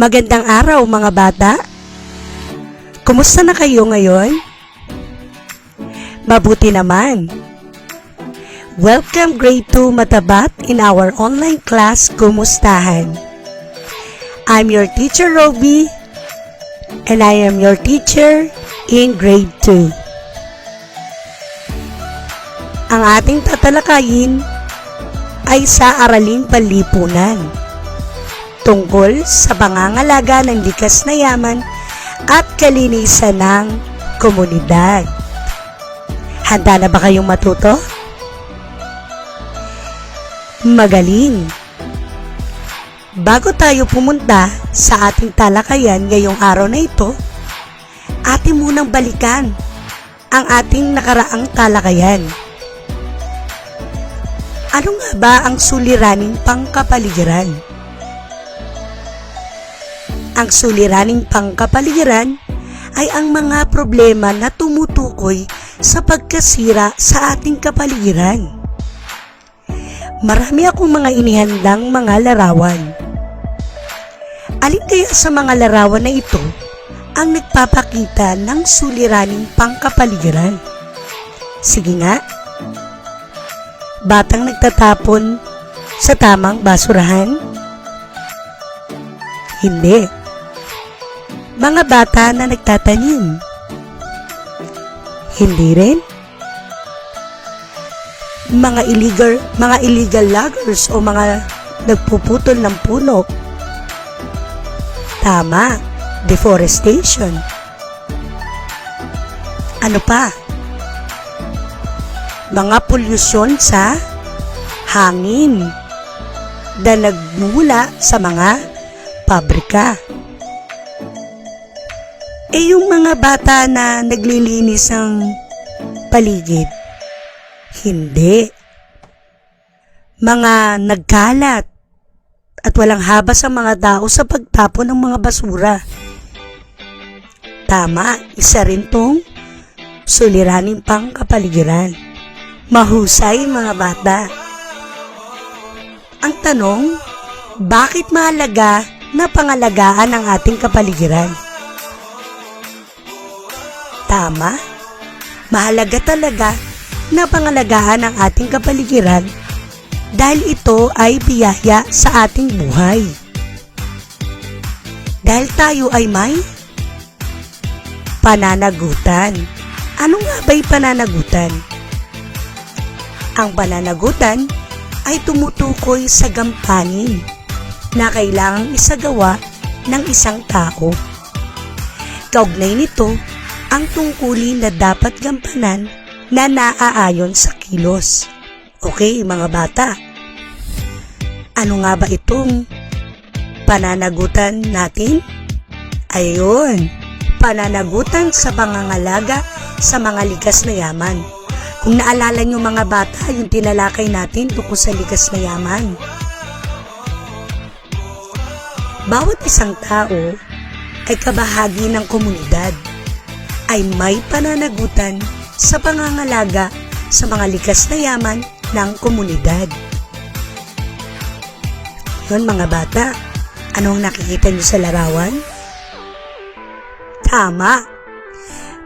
Magandang araw mga bata. Kumusta na kayo ngayon? Mabuti naman. Welcome grade 2 Matabat in our online class Kumustahan. I'm your teacher Roby and I am your teacher in grade 2. Ang ating tatalakayin ay sa araling panlipunan tungkol sa pangangalaga ng likas na yaman at kalinisan ng komunidad. Handa na ba kayong matuto? Magaling! Bago tayo pumunta sa ating talakayan ngayong araw na ito, atin munang balikan ang ating nakaraang talakayan. Ano nga ba ang suliraning pangkapaligiran? Ang suliraning pangkapaligiran ay ang mga problema na tumutukoy sa pagkasira sa ating kapaligiran. Marami akong mga inihandang mga larawan. Alin kaya sa mga larawan na ito ang nagpapakita ng suliraning pangkapaligiran? Sige nga, batang nagtatapon sa tamang basurahan? Hindi. Mga bata na nagtatanim? Hindi rin. Mga illegal, mga illegal loggers o mga nagpuputol ng puno? Tama, deforestation. Ano pa? mga polusyon sa hangin na nagmula sa mga pabrika. Eh yung mga bata na naglilinis ng paligid, hindi. Mga nagkalat at walang habas ang mga tao sa pagtapon ng mga basura. Tama, isa rin tong suliranin pang kapaligiran. Mahusay mga bata. Ang tanong, bakit mahalaga na pangalagaan ang ating kapaligiran? Tama, mahalaga talaga na pangalagaan ang ating kapaligiran dahil ito ay biyaya sa ating buhay. Dahil tayo ay may pananagutan. Ano nga ba'y pananagutan? Ang pananagutan ay tumutukoy sa gampanin na kailangang isagawa ng isang tao. Kaugnay nito ang tungkulin na dapat gampanan na naaayon sa kilos. Okay, mga bata. Ano nga ba itong pananagutan natin? Ayun, pananagutan sa pangangalaga sa mga likas na yaman. Kung naalala nyo mga bata, yung tinalakay natin tungkol sa likas na yaman. Bawat isang tao ay kabahagi ng komunidad ay may pananagutan sa pangangalaga sa mga likas na yaman ng komunidad. Yun mga bata, anong nakikita nyo sa larawan? Tama,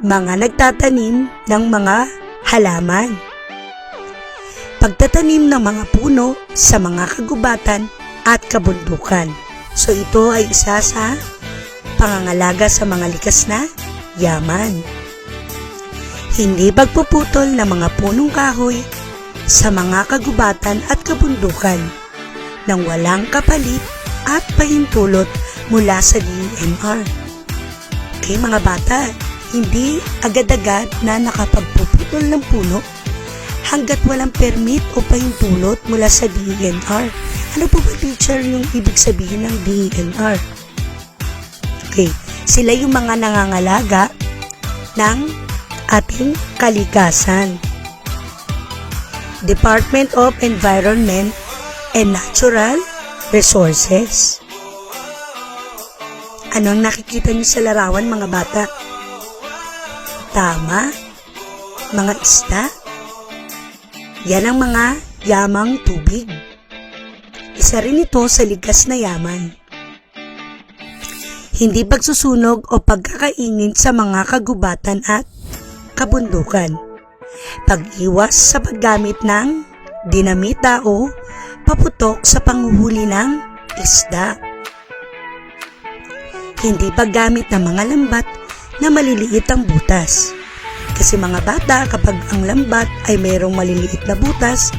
mga nagtatanim ng mga halaman. Pagtatanim ng mga puno sa mga kagubatan at kabundukan. So ito ay isa sa pangangalaga sa mga likas na yaman. Hindi pagpuputol ng mga punong kahoy sa mga kagubatan at kabundukan nang walang kapalit at pahintulot mula sa DNR. Okay mga bata, hindi agad-agad na nakapagpuputol ng puno hanggat walang permit o pahintulot mula sa DENR. Ano po ba teacher yung ibig sabihin ng DENR? Okay, sila yung mga nangangalaga ng ating kalikasan. Department of Environment and Natural Resources. Ano ang nakikita niyo sa larawan mga bata? Tama, mga isda. Yan ang mga yamang tubig. Isa rin ito sa ligas na yaman. Hindi pagsusunog o pagkakaingin sa mga kagubatan at kabundukan. Pag-iwas sa paggamit ng dinamita o paputok sa panguhuli ng isda. Hindi paggamit ng mga lambat na maliliit ang butas. Kasi mga bata kapag ang lambat ay mayroong maliliit na butas,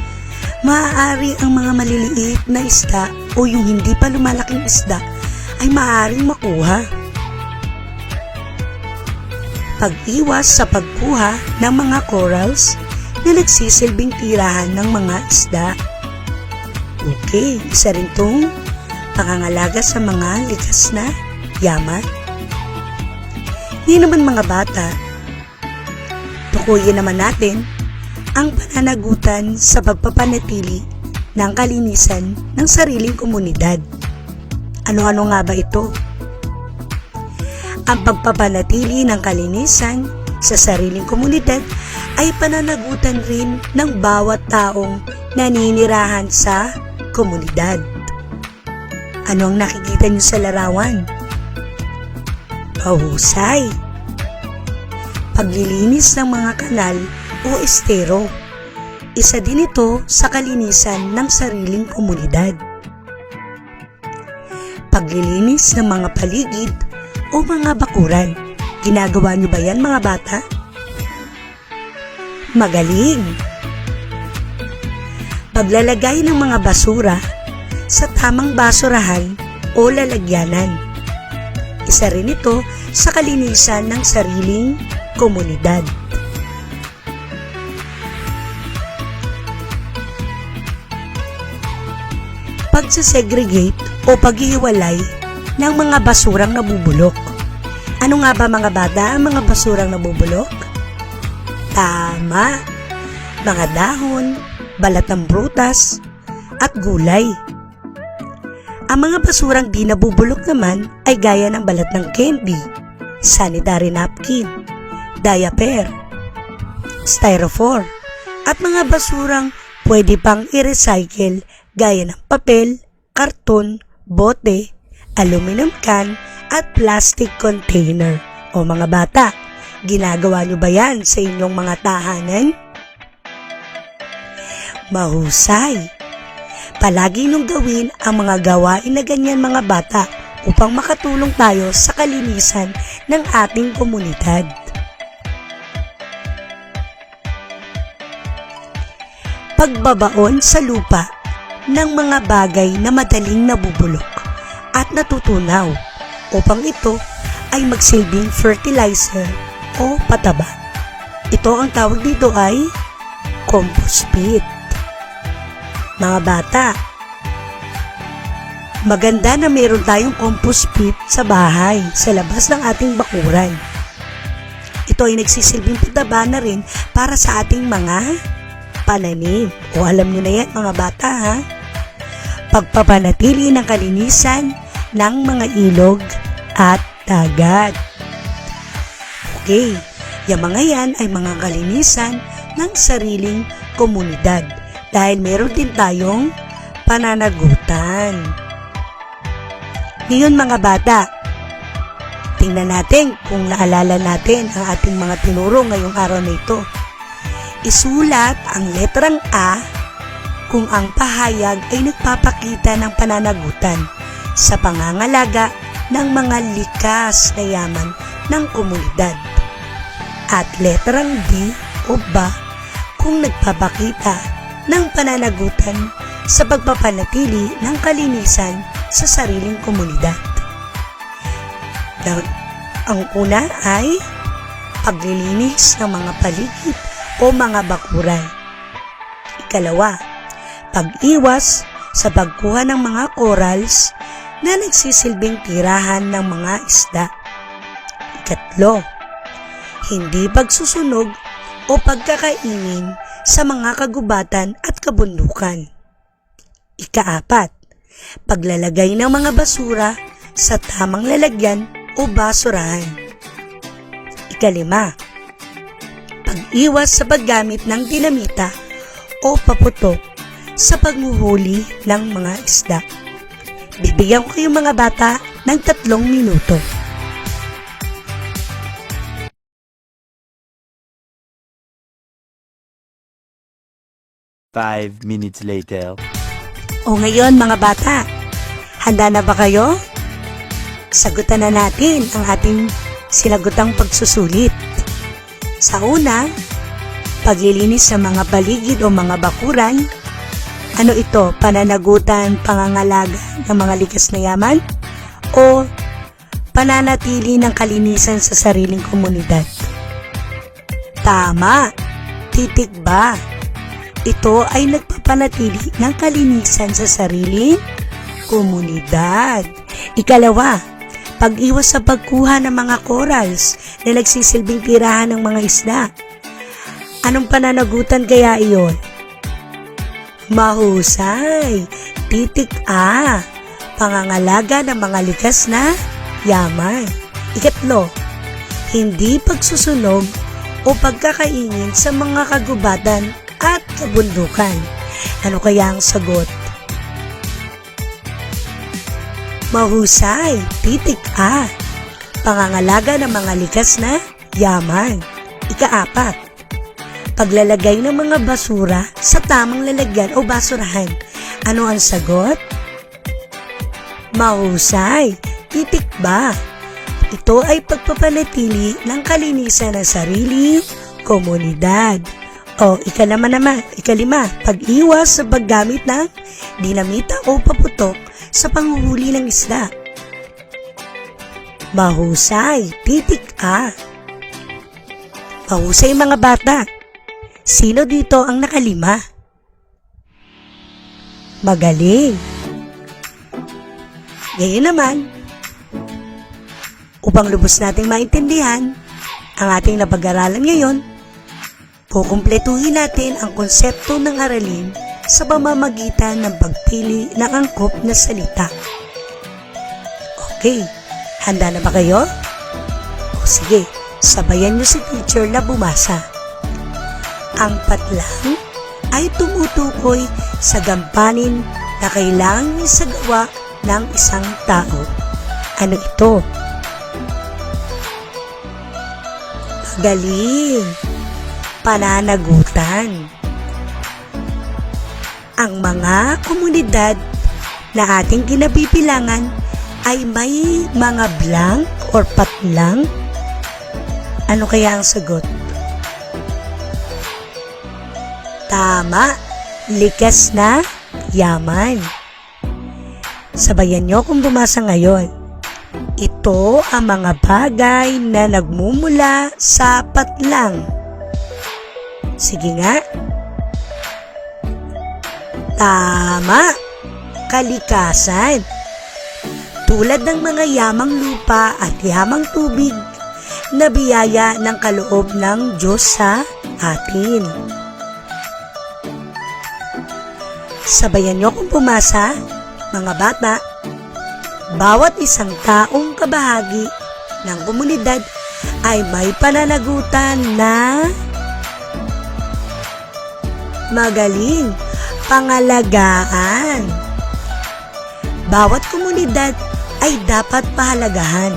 maaari ang mga maliliit na isda o yung hindi pa lumalaking isda ay maaaring makuha. Pag-iwas sa pagkuha ng mga corals na nagsisilbing tirahan ng mga isda. Okay, isa rin tong pangangalaga sa mga likas na yaman. Di naman mga bata, tukuyin naman natin ang pananagutan sa pagpapanatili ng kalinisan ng sariling komunidad. Ano-ano nga ba ito? Ang pagpapanatili ng kalinisan sa sariling komunidad ay pananagutan rin ng bawat taong naninirahan sa komunidad. Ano ang nakikita niyo sa larawan? Pahusay. Paglilinis ng mga kanal o estero. Isa din ito sa kalinisan ng sariling komunidad. Paglilinis ng mga paligid o mga bakuran. Ginagawa niyo ba yan mga bata? Magaling! Paglalagay ng mga basura sa tamang basurahan o lalagyanan. Isa rin ito sa kalinisan ng sariling komunidad. Pagsasegregate o paghihiwalay ng mga basurang nabubulok. Ano nga ba mga bata ang mga basurang nabubulok? Tama! Mga dahon, balat ng prutas, at gulay. Ang mga basurang di nabubulok naman ay gaya ng balat ng candy, sanitary napkin, diaper, styrofoam, at mga basurang pwede pang i-recycle gaya ng papel, karton, bote, aluminum can, at plastic container. O mga bata, ginagawa nyo ba yan sa inyong mga tahanan? Mahusay! Palagi nung gawin ang mga gawain na ganyan mga bata upang makatulong tayo sa kalinisan ng ating komunidad. Pagbabaon sa lupa ng mga bagay na madaling nabubulok at natutunaw upang ito ay magsilbing fertilizer o pataba. Ito ang tawag dito ay compost pit. Mga bata, maganda na meron tayong compost pit sa bahay, sa labas ng ating bakuran. Ito ay nagsisilbing pataba na rin para sa ating mga pananim. O alam nyo na yan mga bata ha? Pagpapanatili ng kalinisan ng mga ilog at dagat. Okay, yung mga yan ay mga kalinisan ng sariling komunidad dahil meron din tayong pananagutan. Ngayon mga bata, tingnan natin kung naalala natin ang ating mga tinuro ngayong araw na ito. Isulat ang letrang A kung ang pahayag ay nagpapakita ng pananagutan sa pangangalaga ng mga likas na yaman ng komunidad. At letrang D o ba kung nagpapakita ng pananagutan sa pagpapanatili ng kalinisan sa sariling komunidad. Ang una ay paglilinis ng mga paligid o mga bakuran. Ikalawa, pag-iwas sa pagkuha ng mga corals na nagsisilbing tirahan ng mga isda. Ikatlo, hindi pagsusunog o pagkakainin sa mga kagubatan at kabundukan. Ikaapat, paglalagay ng mga basura sa tamang lalagyan o basurahan. Ikalima, pag-iwas sa paggamit ng dinamita o paputok sa pagmuhuli ng mga isda. Bibigyan ko kayong mga bata ng tatlong minuto. Five minutes later. O ngayon mga bata, handa na ba kayo? Sagutan na natin ang ating sinagutang pagsusulit. Sa una, paglilinis sa mga paligid o mga bakuran. Ano ito, pananagutan, pangangalaga ng mga likas na yaman? O pananatili ng kalinisan sa sariling komunidad? Tama, titik ba? Ito ay nagpapanatili ng kalinisan sa sariling komunidad. Ikalawa, pag-iwas sa pagkuha ng mga corals na nagsisilbing tirahan ng mga isda. Anong pananagutan kaya iyon? Mahusay, titik A, pangangalaga ng mga likas na yaman. Ikatlo, hindi pagsusunog o pagkakaingin sa mga kagubatan at kabundukan. Ano kaya ang sagot? Mahusay, titik A. Pangangalaga ng mga likas na yaman. Ikaapat, paglalagay ng mga basura sa tamang lalagyan o basurahan. Ano ang sagot? Mahusay, titik ba? Ito ay pagpapanatili ng kalinisan ng sarili, komunidad. O, ikalama naman, ikalima, pag-iwas sa paggamit ng dinamita o paputok sa panghuhuli ng isda. Mahusay, titik A. Mahusay mga bata. Sino dito ang nakalima? Magaling. Ngayon naman, upang lubos nating maintindihan ang ating napag-aralan ngayon, kukumpletuhin natin ang konsepto ng aralin sa pamamagitan ng pagpili ng angkop na salita. Okay, handa na ba kayo? O sige, sabayan niyo si teacher na bumasa. Ang patlang ay tumutukoy sa gampanin na kailangang isagawa ng isang tao. Ano ito? Magaling! Pananagutan ang mga komunidad na ating kinabibilangan ay may mga blank or patlang? Ano kaya ang sagot? Tama, likas na yaman. Sabayan niyo kung bumasa ngayon. Ito ang mga bagay na nagmumula sa patlang. Sige nga. Tama! Kalikasan. Tulad ng mga yamang lupa at yamang tubig na biyaya ng kaloob ng Diyos sa atin. Sabayan niyo kung pumasa, mga bata. Bawat isang taong kabahagi ng komunidad ay may pananagutan na magaling pangalagaan. Bawat komunidad ay dapat pahalagahan.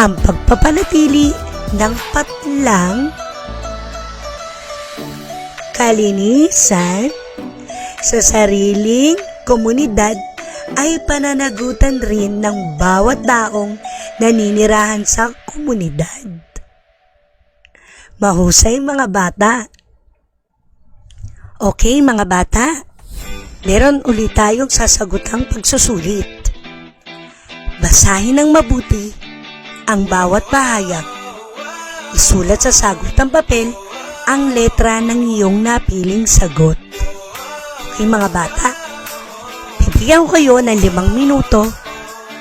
Ang pagpapanatili ng patlang, kalinisan, sa sariling komunidad ay pananagutan rin ng bawat taong naninirahan sa komunidad. Mahusay mga bata. Okay mga bata, meron ulit tayong sasagutang pagsusulit. Basahin ng mabuti ang bawat bahayag. Isulat sa sagutang papel ang letra ng iyong napiling sagot. Okay mga bata, bibigyan ko kayo ng limang minuto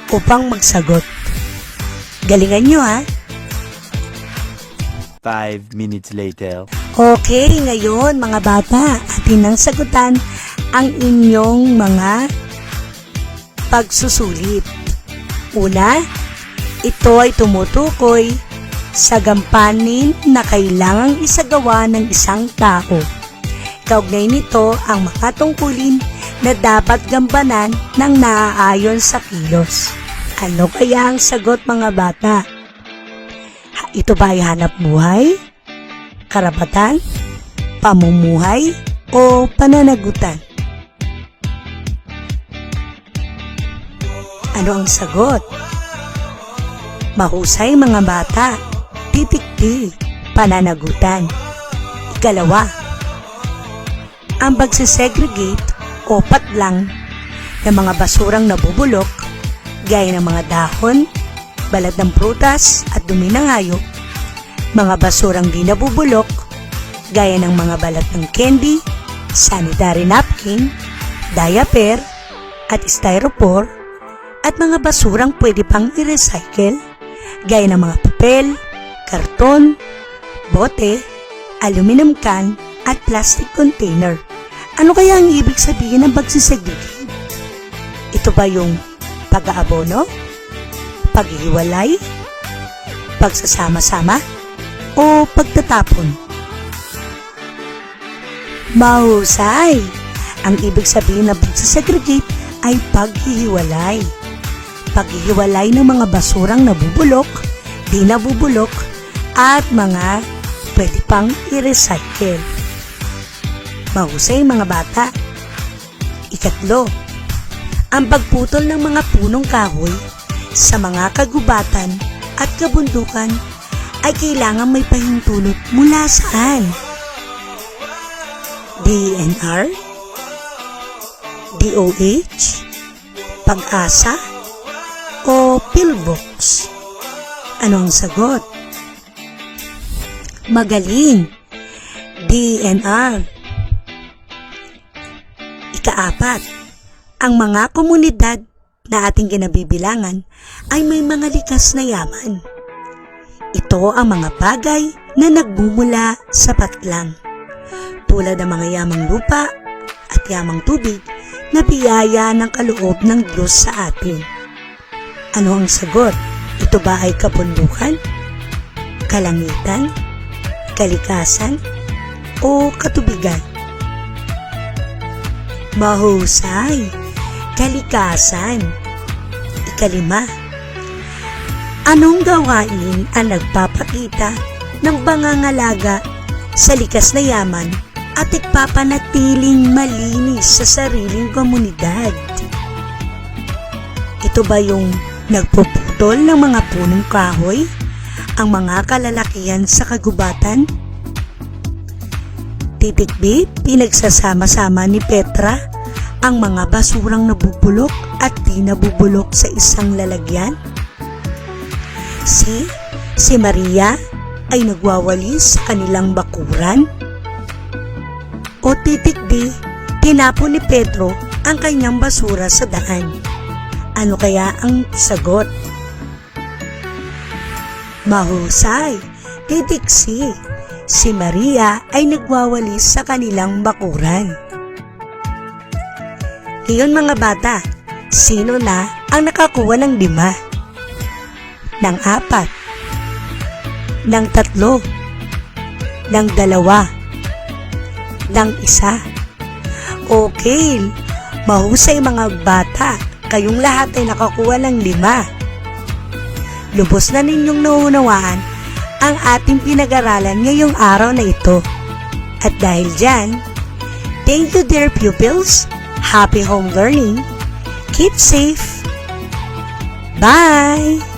upang magsagot. Galingan nyo ha. Five minutes later. Okay, ngayon mga bata, atin ang sagutan ang inyong mga pagsusulit. Una, ito ay tumutukoy sa gampanin na kailangang isagawa ng isang tao. Kaugnay nito ang mga tungkulin na dapat gampanan ng naaayon sa kilos. Ano kaya ang sagot mga bata? Ito ba ay hanap buhay? Karapatan? Pamumuhay? O pananagutan? Ano ang sagot? Mahusay mga bata. Titikti. Pananagutan. Ikalawa. Ang pagsisegregate o patlang ng mga basurang nabubulok gaya ng mga dahon, balat ng prutas at dumi ng hayop, mga basurang di nabubulok gaya ng mga balat ng candy, sanitary napkin, diaper, at styrofoam, at mga basurang pwede pang i-recycle gaya ng mga papel, karton, bote, aluminum can, at plastic container. Ano kaya ang ibig sabihin ng pagsisegregate? Ito ba yung pag-aabono? Paghihiwalay? Pagsasama-sama? O pagtatapon? Mahusay! Ang ibig sabihin ng pagsisegregate ay paghihiwalay. Paghihiwalay ng mga basurang nabubulok, di nabubulok, at mga pwede pang i-recycle. Mahusay mga bata. Ikatlo, ang pagputol ng mga punong kahoy sa mga kagubatan at kabundukan ay kailangan may pahintulot mula saan? DNR? DOH? Pag-asa? O pillbox? Ano ang sagot? Magaling! DNR. Ikaapat, ang mga komunidad na ating kinabibilangan ay may mga likas na yaman. Ito ang mga bagay na nagbumula sa patlang, tulad ng mga yamang lupa at yamang tubig na biyaya ng kaloob ng Diyos sa atin. Ano ang sagot? Ito ba ay kabundukan? Kalangitan? Kalikasan? O katubigan? Mahusay. Kalikasan. Ikalima. Anong gawain ang nagpapakita ng bangangalaga sa likas na yaman at ippapanatiling malinis sa sariling komunidad? Ito ba yung nagpuputol ng mga punong kahoy? Ang mga kalalakihan sa kagubatan? Titik B, pinagsasama-sama ni Petra ang mga basurang nabubulok at di nabubulok sa isang lalagyan. Si, si Maria ay nagwawalis sa kanilang bakuran. O titik D, tinapon ni Pedro ang kanyang basura sa daan. Ano kaya ang sagot? Mahusay, titik C, si Maria ay nagwawalis sa kanilang bakuran. Ngayon mga bata, sino na ang nakakuha ng lima? Ng apat? Ng tatlo? Ng dalawa? Ng isa? Okay, mahusay mga bata, kayong lahat ay nakakuha ng lima. Lubos na ninyong naunawaan ang ating pinag-aralan ngayong araw na ito. At dahil dyan, thank you dear pupils, happy home learning, keep safe, bye!